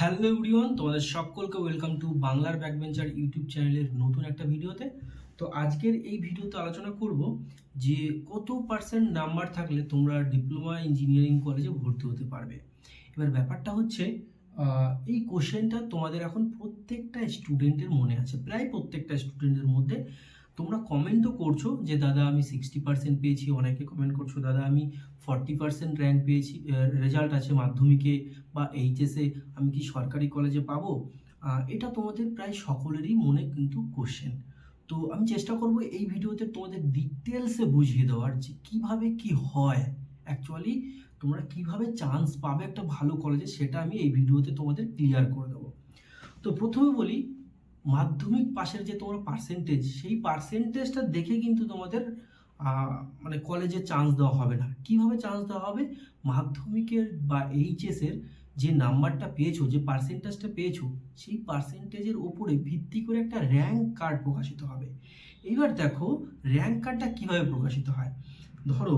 Hello everyone তোমাদের সকলকে welcome to বাংলার ব্যাকবেঞ্চার ইউটিউব চ্যানেলের নতুন একটা ভিডিওতে। তো আজকের এই ভিডিওতে আলোচনা করব যে কত পার্সেন্ট নাম্বার থাকলে তোমরা ডিপ্লোমা ইঞ্জিনিয়ারিং কলেজে ভর্তি হতে পারবে। এবার ব্যাপারটা হচ্ছে এই কোশ্চেনটা তোমাদের এখন প্রত্যেকটা স্টুডেন্টের মনে আছে, প্রায় প্রত্যেকটা স্টুডেন্টের মধ্যে। তোমরা কমেন্টও করছ যে, দাদা, আমি সিক্সটি পার্সেন্ট পেয়েছি। অনেকে কমেন্ট করছ, দাদা, আমি ফর্টি পার্সেন্ট র্যাঙ্ক পেয়েছি। রেজাল্ট আছে মাধ্যমিকে বা এইচএসে আমি কি সরকারি কলেজে পাবো? এটা তোমাদের প্রায় সকলেরই মনে কিন্তু কোশ্চেন তো আমি চেষ্টা করব এই ভিডিওতে তোমাদের ডিটেলসে বুঝিয়ে দেওয়ার যে, কীভাবে কি হয়। অ্যাকচুয়ালি তোমরা কীভাবে চান্স পাবে একটা ভালো কলেজে সেটা আমি এই ভিডিওতে তোমাদের ক্লিয়ার করে দেবো। তো প্রথমে বলি মাধ্যমিক পাশের যে তোমার পার্সেন্টেজ সেই পার্সেন্টেজটা দেখে কিন্তু তোমাদের মানে কলেজে চান্স দেওয়া হবে না। কীভাবে চান্স দেওয়া হবে? মাধ্যমিকের বা এইচএসের যে নাম্বারটা পেয়েছ, যে পার্সেন্টেজটা পেয়েছ, সেই পার্সেন্টেজের ওপরে ভিত্তি করে একটা র্যাঙ্ক কার্ড প্রকাশিত হবে। এইবার দেখো র্যাঙ্ক কার্ডটা কীভাবে প্রকাশিত হয়? ধরো,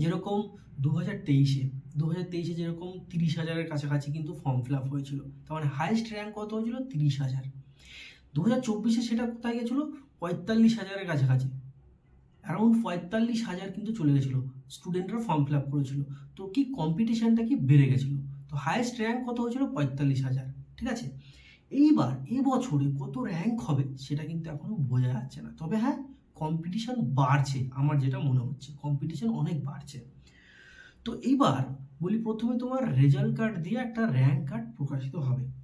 যেরকম দু হাজার তেইশে দু হাজার তেইশে যেরকম তিরিশ হাজারের কাছাকাছি কিন্তু ফর্ম ফিল আপ হয়েছিল। তার মানে হাইয়েস্ট র্যাঙ্ক কত হয়েছিল? তিরিশ হাজার। দু হাজার চব্বিশে সেটা কোথায় গেছিল? পঁয়তাল্লিশ হাজারের কাছাকাছি। অ্যারাউন্ড পঁয়তাল্লিশ হাজার কিন্তু চলে গেছিল। স্টুডেন্টরা ফর্ম ফিল আপ করেছিল। তো কি কম্পিটিশানটা কি বেড়ে গেছিল? তো হায়েস্ট র্যাঙ্ক কত হয়েছিল? পঁয়তাল্লিশ হাজার। ঠিক আছে? এইবার, এবছরে কত র্যাঙ্ক হবে সেটা কিন্তু এখনও বোঝা যাচ্ছে না। তবে হ্যাঁ কম্পিটিশান বাড়ছে, আমার যেটা মনে হচ্ছে। কম্পিটিশান অনেক বাড়ছে। তো এইবার বলি প্রথমে তোমার রেজাল্ট কার্ড দিয়ে একটা র্যাঙ্ক কার্ড প্রকাশিত হবে।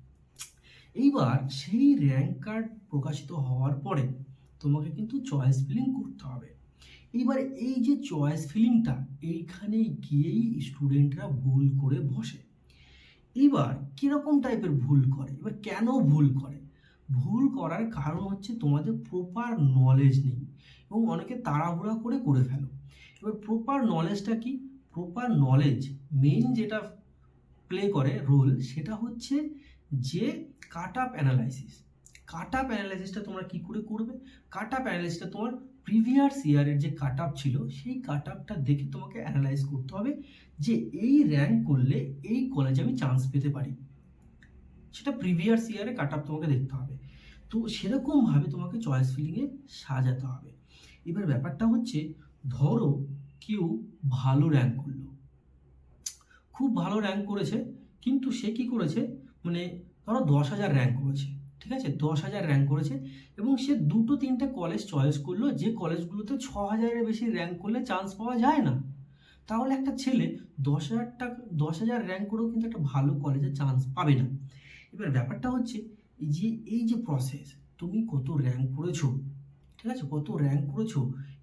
এইবার সেই র্যাঙ্ক কার্ড প্রকাশিত হওয়ার পরে তোমাকে কিন্তু চয়েস ফিলিং করতে হবে। এইবার এই যে চয়েস ফিলিংটা এইখানে গিয়েই স্টুডেন্টরা ভুল করে বসে। এইবার কীরকম টাইপের ভুল করে? এবার কেন ভুল করে? ভুল করার কারণ হচ্ছে তোমাদের প্রপার নলেজ নেই এবং অনেকে তাড়াহুড়া করে করে ফেলো। এবার প্রপার নলেজটা কি? প্রপার নলেজ মেইন যেটা প্লে করে রোল সেটা হচ্ছে যে cut up analysis cut up অ্যানালাইসিসটা তোমরা কী করে করবে? কাট আপ অ্যানালাইসিসটা তোমার প্রিভিয়াস ইয়ারের যে কাট আপ ছিল, সেই কাট আপটা দেখে তোমাকে অ্যানালাইজ করতে হবে যে এই র্যাঙ্ক করলে এই কলেজে আমি চান্স পেতে পারি। সেটা প্রিভিয়াস ইয়ারে কাট আপ তোমাকে দেখতে হবে। তো সেরকমভাবে তোমাকে চয়েস ফিলিংয়ে সাজাতে হবে। এবার ব্যাপারটা হচ্ছে, ধরো কেউ ভালো র্যাঙ্ক করল। খুব ভালো র্যাঙ্ক করেছে, কিন্তু সে কি করেছে? মানে ধরো দশ হাজার র্যাঙ্ক করেছে, ঠিক আছে? দশ হাজার র্যাঙ্ক করেছে এবং সে দুটো তিনটে কলেজ চয়েস করল, যে কলেজগুলোতে ছ হাজারের বেশি র্যাঙ্ক করলে চান্স পাওয়া যায় না। তাহলে একটা ছেলে দশ হাজার টাকা, দশ হাজার র্যাঙ্ক করেও কিন্তু একটা ভালো কলেজে চান্স পাবে না। এবার ব্যাপারটা হচ্ছে যে, এই যে প্রসেস তুমি কত র্যাঙ্ক করেছ, ঠিক আছে? কত র্যাঙ্ক করেছ,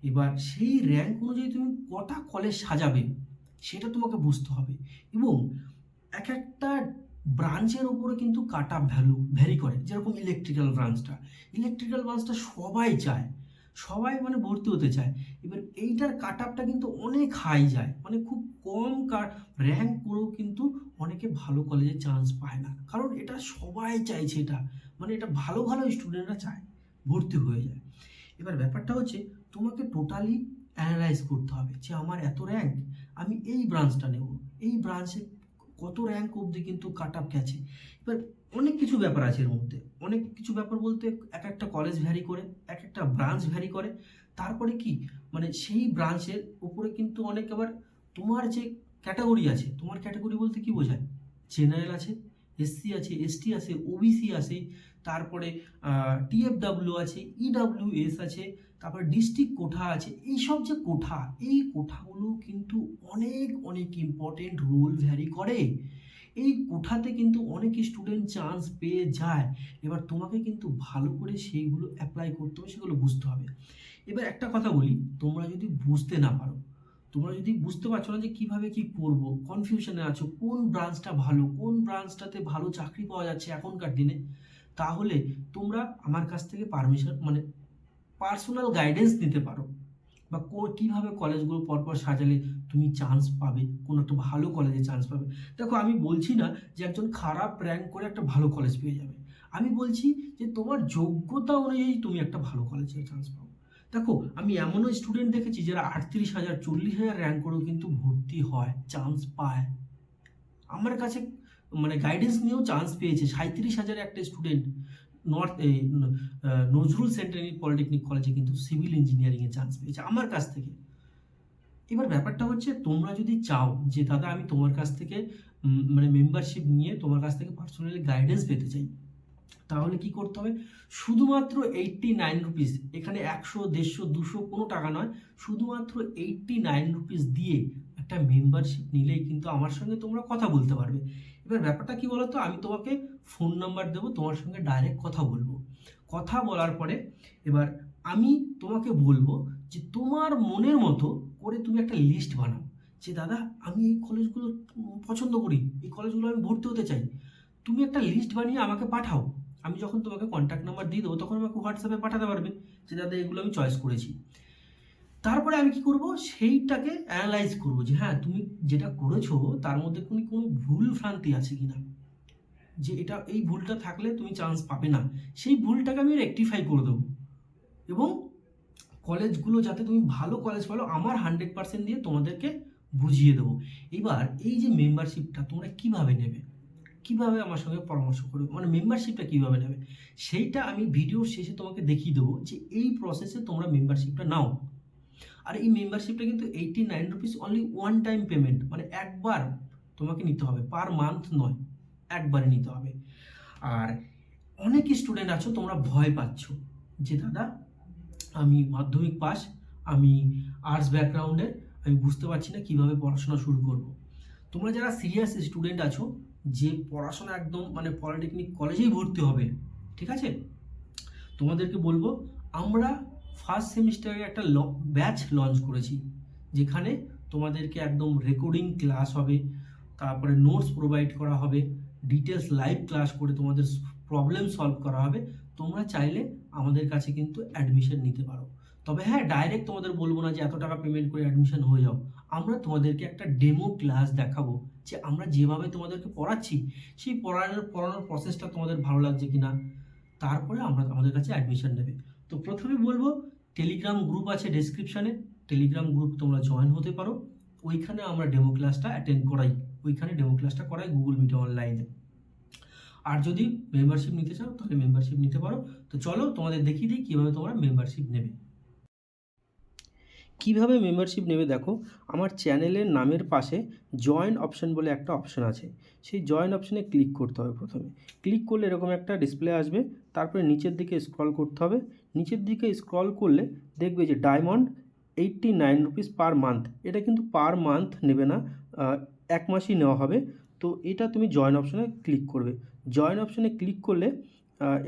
এবার সেই র্যাঙ্ক অনুযায়ী তুমি কটা কলেজ সাজাবে, সেটা তোমাকে বুঝতে হবে। এবং এক একটা ব্রাঞ্চের উপরে কিন্তু কাট আপ ভ্যালু ভ্যারি করে, যেরকম ইলেকট্রিক্যাল ব্রাঞ্চটা ইলেকট্রিক্যাল ব্রাঞ্চটা সবাই চায়, সবাই মানে ভর্তি হতে চায়। এবার এইটার কাট আপটা কিন্তু অনেক হাই যায় মানে খুব কম কার র্যাঙ্ক করেও কিন্তু অনেকে ভালো কলেজে চান্স পায় না। কারণ এটা সবাই চাইছে এটা মানে এটা ভালো ভালো স্টুডেন্টরা চায়, ভর্তি হয়ে যায়। এবার ব্যাপারটা হচ্ছে, তোমাকে টোটালি অ্যানালাইজ করতে হবে যে আমার এত র্যাঙ্ক আমি এই ব্রাঞ্চটা নেব, এই ব্রাঞ্চে কত র্যাঙ্ক অবধি কিন্তু কাট আপ গেছে। এবার অনেক কিছু ব্যাপার আছে এর মধ্যে। অনেক কিছু ব্যাপার বলতে এক একটা কলেজ ভ্যারি করে, এক একটা ব্রাঞ্চ ভ্যারি করে। তারপরে কি? মানে সেই ব্রাঞ্চের উপরে কিন্তু অনেক আবার তোমার যে ক্যাটাগরি আছে, তোমার ক্যাটাগরি বলতে কি বোঝায়? জেনারেল আছে এসসি আছে এসটি আছে ওবিসি আছে, তারপরে টিএফডাব্লিউ আছে ইডাব্লিউএস আছে, তারপরে ডিস্ট্রিক্ট কোঠা আছে, এইসব যে কোঠা, এই কোঠাগুলো কিন্তু অনেক অনেক ইম্পর্টেন্ট রোল ভ্যারি করে। এই কোঠাতে কিন্তু অনেক স্টুডেন্ট চান্স পেয়ে যায়। এবার তোমাকে কিন্তু ভালো করে সেইগুলো অ্যাপ্লাই করতে হবে, সেগুলো বুঝতে হবে। এবার একটা কথা বলি, তোমরা যদি বুঝতে না পারো তোমরা যদি বুঝতে পারছ না যে কীভাবে কি করব কনফিউশনে আছো, কোন ব্রাঞ্চটা ভালো, কোন ব্রাঞ্চটাতে ভালো চাকরি পাওয়া যাচ্ছে এখনকার দিনে, তাহলে তোমরা আমার কাছ থেকে পারমিশন মানে পার্সোনাল গাইডেন্স নিতে পারো। বা কো- কীভাবে কলেজগুলো পরপর সাজালে তুমি চান্স পাবে, কোনো একটা ভালো কলেজে চান্স পাবে। দেখো, আমি বলছি না যে একজন খারাপ র্যাঙ্ক করে একটা ভালো কলেজ পেয়ে যাবে। আমি বলছি যে তোমার যোগ্যতা অনুযায়ী তুমি একটা ভালো কলেজে চান্স পাবো দেখো, আমি এমনও স্টুডেন্ট দেখেছি যারা আটত্রিশ হাজার, চল্লিশ হাজার র্যাঙ্ক করেও কিন্তু ভর্তি হয় চান্স পায়। আমার কাছে মানে গাইডেন্স নিয়েও চান্স পেয়েছে। সাঁত্রিশ হাজার একটা student north Nazrul centenary polytechnic কলেজে কিন্তু সিভিল ইঞ্জিনিয়ারিংয়ে চান্স পেয়েছে, আমার কাছ থেকে। এবার ব্যাপারটা হচ্ছে, তোমরা যদি চাও যে, দাদা, আমি তোমার কাছ থেকে মানে মেম্বারশিপ নিয়ে তোমার কাছ থেকে পার্সোনালি গাইডেন্স পেতে চাই। তাহলে কি করতে হবে? শুধুমাত্র এইটটি নাইন রুপিস এখানে একশো, দেড়শো, দুশো কোনো টাকা নয়, শুধুমাত্র এইটটি নাইন রুপিস দিয়ে একটা মেম্বারশিপ নিলেই কিন্তু আমার সঙ্গে তোমরা কথা বলতে পারবে। এবার ব্যাপারটা কি বলো তো আমি তোমাকে ফোন নাম্বার দেবো, তোমার সঙ্গে ডাইরেক্ট কথা বলব। কথা বলার পরে এবার আমি তোমাকে বলব যে তোমার মনের মতো করে তুমি একটা লিস্ট বানাও। যে দাদা, আমি এই কলেজগুলো পছন্দ করি, এই কলেজগুলো আমি ভর্তি হতে চাই। তুমি একটা লিস্ট বানিয়ে আমাকে পাঠাও। আমি যখন তোমাকে কন্ট্যাক্ট নাম্বার দিয়ে দেবো, তখন আমাকে হোয়াটসঅ্যাপে পাঠাতে পারবে যে, দাদা, এগুলো আমি চয়েস করেছি। তারপরে আমি কি করব? সেইটাকে অ্যানালাইজ করব যে হ্যাঁ তুমি যেটা করেছ, তার মধ্যে কোনো কোনো ভুল ভ্রান্তি আছে কি না যে, এটা, এই ভুলটা থাকলে তুমি চান্স পাবে না। সেই ভুলটাকে আমি রেকটিফাই করে দেবো। এবং কলেজগুলো যাতে তুমি ভালো কলেজ পালো, আমার হান্ড্রেড পার্সেন্ট দিয়ে তোমাদেরকে বুঝিয়ে দেবো। এবার এই যে মেম্বারশিপটা তোমরা কীভাবে নেবে? কীভাবে আমার সঙ্গে পরামর্শ করবে? মানে মেম্বারশিপটা কীভাবে নেবে? সেইটা আমি ভিডিওর শেষে তোমাকে দেখিয়ে দেবো যে এই প্রসেসে তোমরা মেম্বারশিপটা নাও। আর এই মেম্বারশিপটা কিন্তু eighty nine rupees only one time payment মানে একবার তোমাকে নিতে হবে পার মান্থ নয়, একবারে নিতে হবে। আর অনেক স্টুডেন্ট আছো, তোমরা ভয় পাচ্ছ যে দাদা, আমি মাধ্যমিক পাস, আমি আর্টস ব্যাকগ্রাউন্ডের আমি বুঝতে পারছি না কীভাবে পড়াশোনা শুরু করব। তোমরা যারা সিরিয়াস স্টুডেন্ট আছো যে পড়াশোনা একদম মানে পলিটেকনিক কলেজেই ভর্তি হবে, ঠিক আছে? তোমাদেরকে বলব, আমরা ফার্স্ট সেমিস্টারে একটা ল ব্যাচ লঞ্চ করেছি, যেখানে তোমাদেরকে একদম রেকর্ডিং ক্লাস হবে, তারপরে নোটস প্রোভাইড করা হবে ডিটেলস লাইভ ক্লাস করে তোমাদের প্রবলেম সলভ করা হবে, তোমরা চাইলে আমাদের কাছে কিন্তু অ্যাডমিশন নিতে পারো। তবে হ্যাঁ ডাইরেক্ট তোমাদের বলব না যে এত টাকা পেমেন্ট করে অ্যাডমিশন হয়ে যাও, আমরা তোমাদেরকে একটা ডেমো ক্লাস দেখাবো যে আমরা যেভাবে তোমাদেরকে পড়াচ্ছি, সেই পড়ানোর পড়ানোর প্রসেসটা তোমাদের ভালো লাগছে কি না তারপরে আমরা আমাদের কাছে অ্যাডমিশন নেবে। তো প্রথমে বলব টেলিগ্রাম গ্রুপ আছে ডেসক্রিপশানে টেলিগ্রাম গ্রুপ তোমরা জয়েন হতে পারো। ওইখানে আমরা ডেমো ক্লাসটা অ্যাটেন্ড করাই। ওইখানে ডেমো ক্লাসটা করাই গুগল মিটে অনলাইনে আর যদি মেম্বারশিপ নিতে চাও, তাহলে মেম্বারশিপ নিতে পারো। তো চলো তোমাদের দেখিয়ে দিই কীভাবে তোমরা মেম্বারশিপ নেবে। কীভাবে মেম্বারশিপ নেবে দেখো, আমার চ্যানেলের নামের পাশে জয়েন অপশন বলে একটা অপশন আছে। সেই জয়েন অপশনে ক্লিক করতে হবে প্রথমে। ক্লিক করলে এরকম একটা ডিসপ্লে আসবে, তারপরে নিচের দিকে স্ক্রল করতে হবে। নিচের দিকে স্ক্রল করলে দেখবে যে diamond eighty nine rupees per month এটা কিন্তু পার মান্থ নেবে না এক মাসই নেওয়া হবে। তো এটা তুমি জয়েন অপশনে ক্লিক করবে। জয়েন অপশনে ক্লিক করলে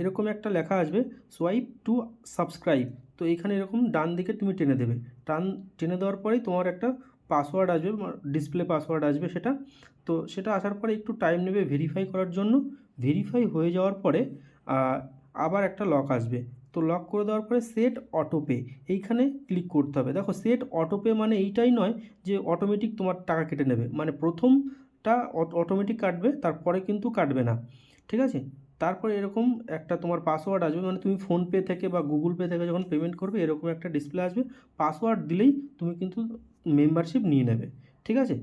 এরকম একটা লেখা আসবে সোয়াইপ টু সাবস্ক্রাইব তো এখানে এরকম ডান দিকে তুমি টেনে দেবে। টান টেনে দেওয়ার পরেই তোমার একটা পাসওয়ার্ড আসবে ডিসপ্লে পাসওয়ার্ড আসবে সেটা। তো সেটা আসার পরে একটু টাইম নেবে ভেরিফাই করার জন্য। ভেরিফাই হয়ে যাওয়ার পরে আবার একটা লক আসবে। তো লক করে দেওয়ার পরে সেট অটোপে এইখানে ক্লিক করতে হবে। দেখো সেট অটোপে মানে এইটাই নয় যে অটোমেটিক তোমার টাকা কেটে নেবে। মানে প্রথমটা অটোমেটিক কাটবে, তারপরে কিন্তু কাটবে না। ঠিক আছে? তারপরে এরকম একটা তোমার পাসওয়ার্ড আসবে মানে তুমি ফোনপে থেকে বা গুগল পে থেকে যখন পেমেন্ট করবে, এরকম একটা ডিসপ্লে আসবে। পাসওয়ার্ড দিলেই তুমি কিন্তু মেম্বারশিপ নিয়ে নেবে, ঠিক আছে?